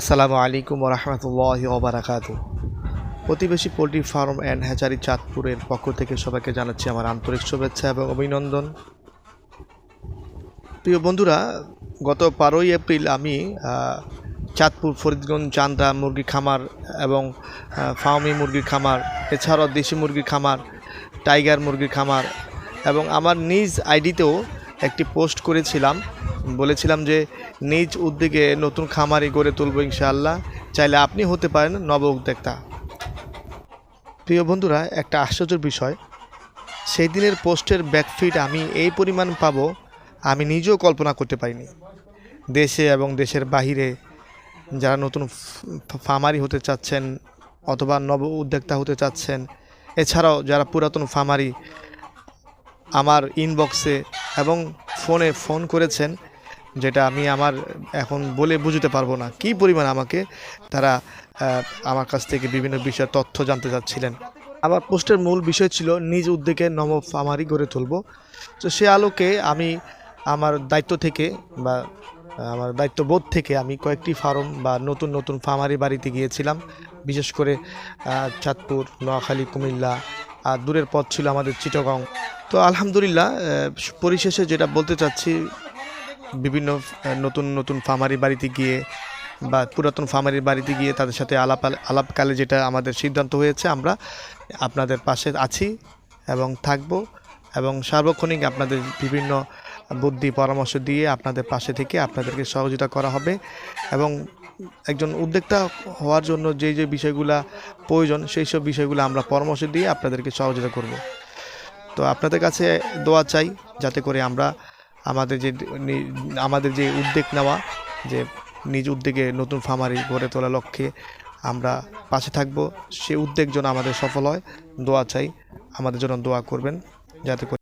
আসসালামু আলাইকুম রহমতুল্লাহ ওবরাকাত প্রতিবেশী পোলট্রি ফার্ম অ্যান্ড হ্যাচারি চাঁদপুরের পক্ষ থেকে সবাইকে জানাচ্ছি আমার আন্তরিক শুভেচ্ছা এবং অভিনন্দন। প্রিয় বন্ধুরা, গত বারোই এপ্রিল আমি চাঁদপুর, ফরিদগঞ্জ, চান্দা মুরগি খামার এবং ফার্মি মুরগির খামার, এছাড়াও দেশি মুরগির খামার, টাইগার মুরগির খামার এবং আমার নিজ আইডিতেও একটি পোস্ট করেছিলাম। বলেছিলাম যে নিজ উদ্যোগে নতুন খামারি গড়ে তুলব ইনশাআল্লাহ। চাইলে আপনি হতে পারেন নব উদ্যোক্তা। প্রিয় বন্ধুরা, একটা আশ্চর্যের বিষয়। সেই দিনের পোস্টের ব্যাকফিট আমি এই পরিমাণ পাবো, আমি নিজেও কল্পনা করতে পারিনি। দেশে এবং দেশের বাহিরে যারা নতুন ফার্মারি হতে চাচ্ছেন অথবা নব উদ্যোক্তা হতে চাচ্ছেন, এছাড়াও যারা পুরাতন ফার্মারি আমার ইনবক্সে এবং ফোনে ফোন করেছেন যেটা আমি আমার এখন বলে বুঝতে পারব না। কী পরিমাণ আমাকে তারা আমার কাছ থেকে বিভিন্ন বিষয়ে তথ্য জানতে চাচ্ছিলেন। আমার পোস্টের মূল বিষয় ছিল, নিজ উদ্যোগে নব ফার্মারি গড়ে তুলব। তো সে আলোকে আমি আমার দায়িত্ব থেকে বা আমার দায়িত্ববোধ থেকে আমি কয়েকটি ফার্ম বা নতুন নতুন ফার্মারি বাড়িতে গিয়েছিলাম। বিশেষ করে চাঁদপুর, নোয়াখালী, কুমিল্লা, আর দূরের পথ ছিল আমাদের চিটগাঁও। তো আলহামদুলিল্লাহ পরিশেষে যেটা বলতে চাচ্ছি বিভিন্ন নতুন নতুন ফার্মারি বাড়িতে গিয়ে বা পুরাতন ফার্মারির বাড়িতে গিয়ে তাদের সাথে আলাপ, আলাপকালে যেটা আমাদের সিদ্ধান্ত হয়েছে, আমরা আপনাদের পাশে আছি এবং থাকব এবং সার্বক্ষণিক আপনাদের বিভিন্ন বুদ্ধি, পরামর্শ দিয়ে আপনাদের পাশে থেকে আপনাদেরকে সহযোগিতা করা হবে এবং একজন উদ্যোক্তা হওয়ার জন্য যে যে বিষয়গুলো প্রয়োজন, সেই সব বিষয়গুলো আমরা পরামর্শ দিয়ে আপনাদেরকে সহযোগিতা করব। তো আপনাদের কাছে দোয়া চাই যাতে করে আমরা আমাদের যে আমাদের যে উদ্যোগ নেওয়া, যে নিজ উদ্যোগে নতুন ফার্মারি গড়ে তোলার লক্ষ্যে আমরা পাশে থাকব, সে উদ্যোগ যেন আমাদের সফল হয়। দোয়া চাই। আমাদের জন্য দোয়া করবেন। যাতে করে